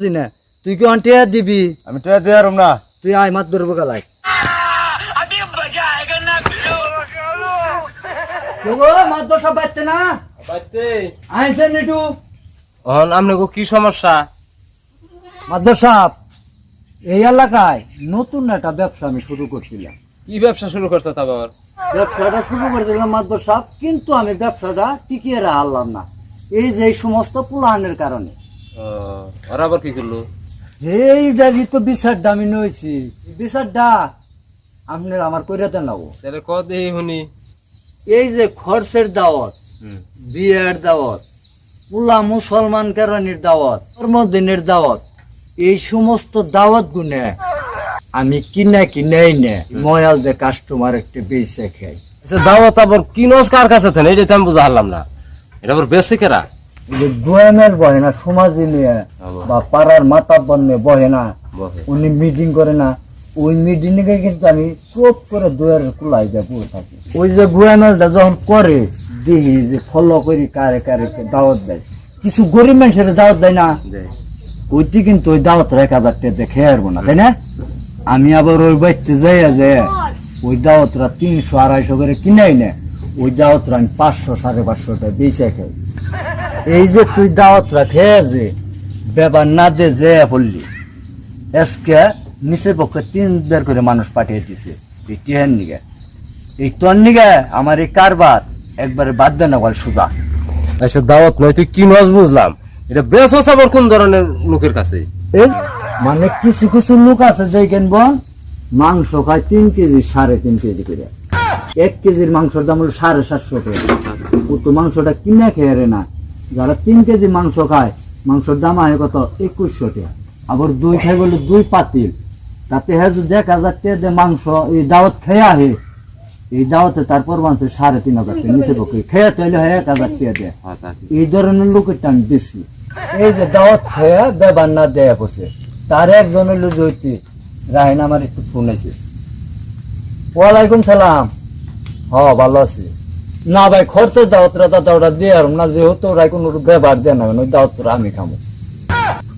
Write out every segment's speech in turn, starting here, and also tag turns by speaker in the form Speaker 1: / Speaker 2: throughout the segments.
Speaker 1: বুঝি না। তুই কি অন্টিয়া দিবি?
Speaker 2: আমি তো দিয়ে আরম না।
Speaker 1: তুই আয় মাত ধরবো গালাই মাত ধর সব বাচ্চা না? আইসেন একটু
Speaker 3: অহন আপনাকে কি সমস্যা?
Speaker 1: মাদ্র সাহেব এই এলাকায় নতুন একটা ব্যবসা আমি শুরু করছিলাম।
Speaker 3: কি ব্যবসা শুরু করছ তা বাবার?
Speaker 1: ব্যবসাটা শুরু করেছিলাম মাদ্র সাহেব কিন্তু আমি ব্যবসাটা টিকিয়ে রাখলাম না। এই যে এই সমস্ত পুলানের কারণে।
Speaker 3: ওরা আবার কি করল?
Speaker 1: এইটারই তো বিচারটা আমি নইছি বিচারটা আপনার আমার করে দেন নাও
Speaker 3: তাহলে ক দেহি শুনি?
Speaker 1: এই যে খরচের দাওয়াত বিয়ের দাওয়াত পুলা মুসলমান কেরানির দাওয়াত কর্মদিনের দাওয়াত এই সমস্ত দাওয়াত গুনে আমি কিনে কিনেই নে ময়াল যে কাস্টমার একটা বেঁচে খাই।
Speaker 3: আচ্ছা দাওয়াত আবার কি নস কার কাছে থেন? এটা তো আমি বুঝা হারলাম না। এটা আবার বেশি কেরা?
Speaker 1: যে গোয়ামের বহে না সমাজে নিয়ে বা পাড়ার মাতাব্বর নিয়ে বহে না উনি মিটিং করে না ওই মিটিং এ কিন্তু আমি চোপ করে কুলাই দিয়ে পড়ে থাকি। ওই যে গোয়ামেলটা যখন করে দেখি যে ফলো করি কারে কারে দাওয়াত দেয়। কিছু গরিব মানুষের দাওয়াত দেয় না। ওইটি কিন্তু ওই দাওয়াত এক হাজার টাকা দেখে আসব না তাই না? আমি আবার ওই বাড়িতে যাই যে ওই দাওয়াতরা তিনশো আড়াইশো করে কিনাই না ওই দাওয়াতরা আমি পাঁচশো সাড়ে পাঁচশো টাকা বেঁচে খাই। এই যে তুই দাওয়াত রাখে যে ব্যাপার না দে যে বললি। আজকে নিচের পক্ষে তিন বার করে মানুষ পাঠিয়ে দিছে। এই টিহার নিগে। এই তোর নিগে আমার এই কারবার একবারে বাদ দেন না বল সুদা
Speaker 3: আচ্ছা দাওয়াত নয় তুই কি নস বুঝলাম? এটা বেশ আবার কোন ধরনের লোকের কাছে?
Speaker 1: এই মানে কিছু কিছু লোক আছে দেখেন বোন মাংস খায় তিন কেজি সাড়ে তিন কেজি করে। এক কেজির মাংসের দাম হলো সাড়ে সাতশো টাকা। ও তো মাংসটা কিনে খেয়ে রে না। যারা তিন কেজি মাংস খায়, মাংসের দাম হয় কত? একুশশো টাকা। আবার দুই খাই বলে দুই পাতিল। তাতে হ্যাঁ এক হাজার টাকা দিয়ে মাংস এই দাওয়াত খেয়ে আহে এই দাওয়াতে তারপর মাংস সাড়ে তিন হাজার টাকা, নিচে পক্ষে। খেয়ে তাইলে হয় এক হাজার টাকা দেয়। এই ধরনের লোকের টান বেশি। এই যে দাওয়াত খেয়ে দেবার না দেয়া পড়ছে তার একজন হইল জয়তি রাহিন আমার একটু ফোন আছে ওয়ালাইকুম সালাম। হ, ভালো আছি। না ভাই খরচের দাওয়াতরা তা দাওয়াটা দিয়ে আর না যেহেতু ওরা কোনো ব্যবহার দেয় না ওই দাওয়াতরা আমি খামো।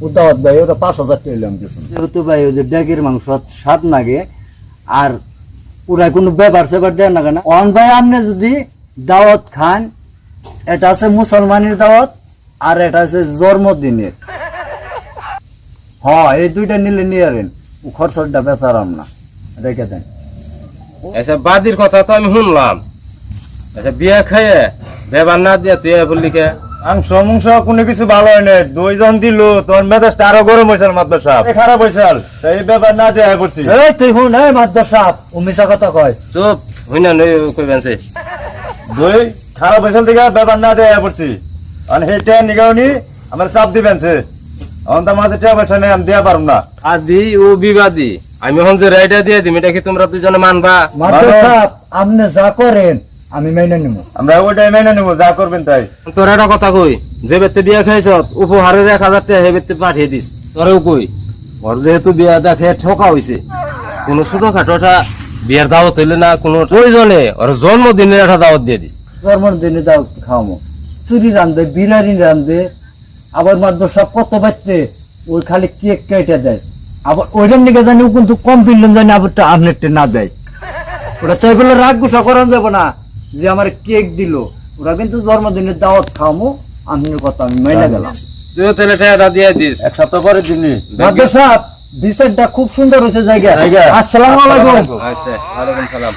Speaker 1: ও দাওয়াত ভাই ওটা পাঁচ হাজার টাকা এলাম কিছু যেহেতু ভাই ওই যে ডেগের মাংস স্বাদ লাগে আর ওরা কোনো ব্যবহার সেবার দেয় না কেন? অন ভাই আপনি যদি দাওয়াত খান এটা আছে মুসলমানের দাওয়াত আর এটা আছে জন্মদিনের। হ্যাঁ এই দুইটা নিলে নিয়ে আরেন ও খরচটা বেচারাম না। রেখে দেন।
Speaker 3: আচ্ছা বাদির কথা তো আমি শুনলাম। আচ্ছা বিয়া খাইয়ে বেবার না দিয়া তুই বললি কে
Speaker 2: মাংস মাংস কোনো কিছু ভালো হয় না দুইজন দিল তোর মেজাজটা আরও গরম হয়েছে মাদ্র সাহেব খারাপ হয়েছে এই ব্যাপার না দিয়ে করছি।
Speaker 1: এই তুই শুন এই মাদ্র সাপ ও মিশা কথা কয়।
Speaker 3: চুপ হই না নই কই বেনছে।
Speaker 2: দুই খারাপ হয়েছে থেকে ব্যাপার না দিয়ে করছি। আর ট্রেন নিগাওনি আমার চাপ দিবেন সে আমার তো মাঝে টাকা পয়সা নেই আমি দেওয়া পারব না।
Speaker 3: আদি ও বিবাদী আমি এখন যে রাইডা দিয়ে দিম এটা কি তোমরা দুজনে মানবা?
Speaker 1: মাদ্র
Speaker 2: ভালো।
Speaker 1: সাপ আপনি যা করেন আমি মেনে নেব।
Speaker 2: আমরা ওইটাই মেনে নেব যা করবেন তাই।
Speaker 3: তোর একটা কথা কই যে বেতে বিয়া খাইছ উপহারের এক হাজার টাকা বেতে পাঠিয়ে দিস। তোরেও কই ওর যেহেতু বিয়া দেখে ঠকা হইছে কোন ছোটখাটো একটা বিয়ার দাওয়াত হইলে না কোনো প্রয়োজনে ওর জন্মদিনের একটা দাওয়াত দিয়ে দিস।
Speaker 1: জন্মদিনে যাও খাওয়ামো। চুরি রান্ধে বিরিয়ানি রান্ধে আবার সাপ কত বাচ্চে ওই খালি কেক কেটে দেয়। আবার ওইটার নিকে জানি ও কিন্তু কম পিললেন জানি আবারটা আপনারটা না দেয়। ওটা তাই বলে রাগ গুসা করান যাব না। যে আমার কেক দিল ওরা কিন্তু জন্মদিনের দাওয়াত খাওয়ামো আপনার কথা আমি মাইনে গেলাম।
Speaker 3: তুইও তাহলে টাকাটা দিয়ে দিস।
Speaker 2: এক সপ্তাহ পরে
Speaker 1: বিচারটা খুব সুন্দর হয়েছে জায়গা।
Speaker 2: জায়গা।
Speaker 1: আসসালামু আলাইকুম।
Speaker 3: আচ্ছা ওয়ালাইকুম সালাম।